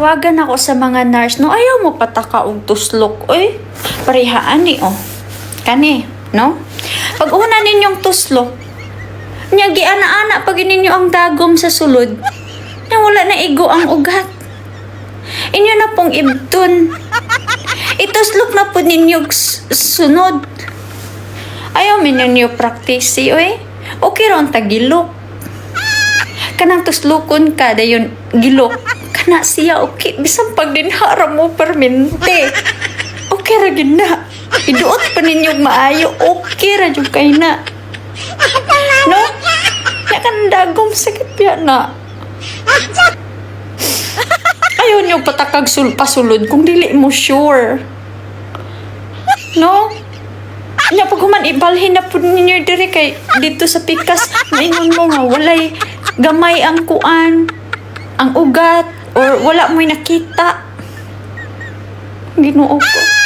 Natawagan ako sa mga nurse, no? Ayaw mo pataka og tuslok. Uy, parehaan ni, oh. Kani, no? Pag una ninyong tuslok, niya giana-ana pag ninyo ang dagom sa sulod, na wala na igo ang ugat. Inyo na pong ibton. Ituslok na po ninyo sunod. Ayaw min ninyo practice, oy. Okay ron tagilok. Kanang tuslukon ka, dayon gilok. Kana siya, okay. Bisang pag dinhara mo permente. Okay ra gyud na. Iduot pa ninyo maayo. Okay ra jud kay na. No? Ya kan dagom sakit ya na. Ayaw niyo patakag sul pasulod kung dili mo sure. No? Nya pag human ibalhin na po ninyo dire kay dito sa pikas maingon mo nga walay gamay ang kuan ang ugat or wala mo'y nakita. Ginoo ko.